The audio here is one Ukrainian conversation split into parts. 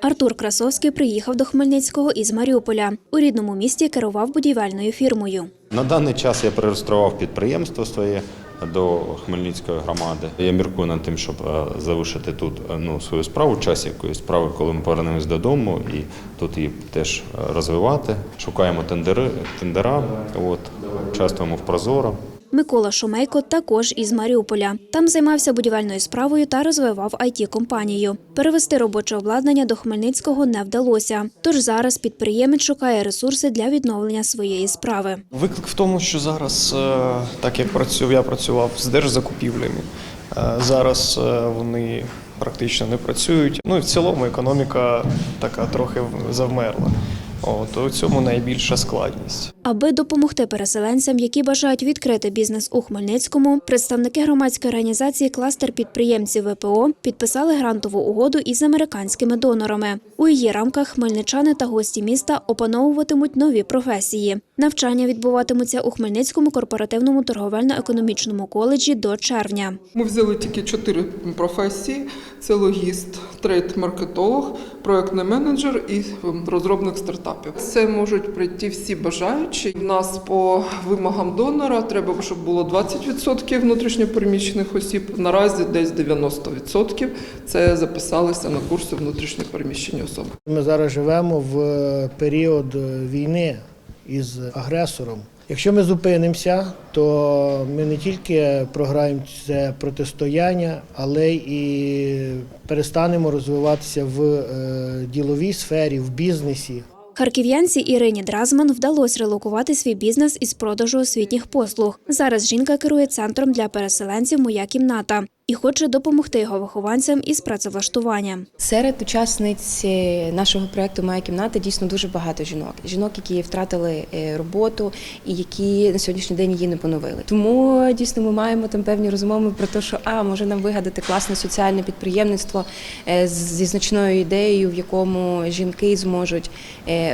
Артур Красовський приїхав до Хмельницького із Маріуполя. У рідному місті керував будівельною фірмою. На даний час я перереєстрував підприємство своє до Хмельницької громади. Я міркую над тим, щоб е, залишити тут е, ну, свою справу, час якоїсь справи, коли ми повернемось додому, і тут її теж е, розвивати. Шукаємо тендери, тендера, от, участвуємо в Прозоро. Микола Шумейко також із Маріуполя. Там займався будівельною справою та розвивав it компанію Перевести робоче обладнання до Хмельницького не вдалося. Тож зараз підприємець шукає ресурси для відновлення своєї справи. Виклик в тому, що зараз, е, так як працював, я працював з держзакупівлями, е, зараз е, вони практично не працюють. Ну і в цілому економіка така трохи завмерла. От у цьому найбільша складність. Аби допомогти переселенцям, які бажають відкрити бізнес у Хмельницькому, представники громадської організації Кластер підприємців ВПО підписали грантову угоду із американськими донорами. У її рамках хмельничани та гості міста опановуватимуть нові професії. Навчання відбуватимуться у Хмельницькому корпоративному торговельно-економічному коледжі до червня. Ми взяли тільки чотири професії: це логіст, трейд-маркетолог, проектний менеджер і ем, розробник стартапів. Це можуть прийти всі бажаючі. У нас по вимогам донора треба, щоб було 20% внутрішньопереміщених осіб. Наразі десь 90%. Це записалися на курси внутрішньопереміщені особи. Ми зараз живемо в е, період е, війни із агресором. Якщо ми зупинимося, то ми не тільки програємо це протистояння, але і перестанемо розвиватися в е, діловій сфері, в бізнесі. Харків'янці Ірині Дразман вдалося релокувати свій бізнес із продажу освітніх послуг. Зараз жінка керує центром для переселенців Моя кімната і хоче допомогти його вихованцям із працевлаштуванням. Серед учасниць е, нашого проекту Моя кімната дійсно дуже багато жінок. Жінок, які втратили е, роботу і які на сьогоднішній день її не поновили. Тому дійсно ми маємо там певні розмови про те, що а може нам вигадати класне соціальне підприємництво е, зі значною ідеєю, в якому жінки зможуть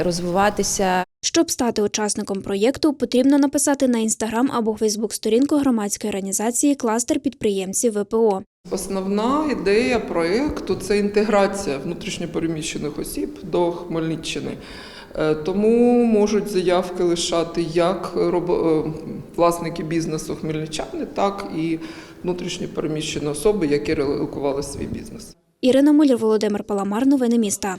розвиватися. Щоб стати учасником проєкту, потрібно написати на інстаграм або фейсбук сторінку громадської організації Кластер підприємців ВПО. Основна ідея проєкту це інтеграція внутрішньопереміщених осіб до Хмельниччини. Е, Тому можуть заявки лишати як е, власники бізнесу хмельничани, так і внутрішньопереміщені особи, які релокували свій бізнес. Ірина Муляр, Володимир Паламар. Новини міста.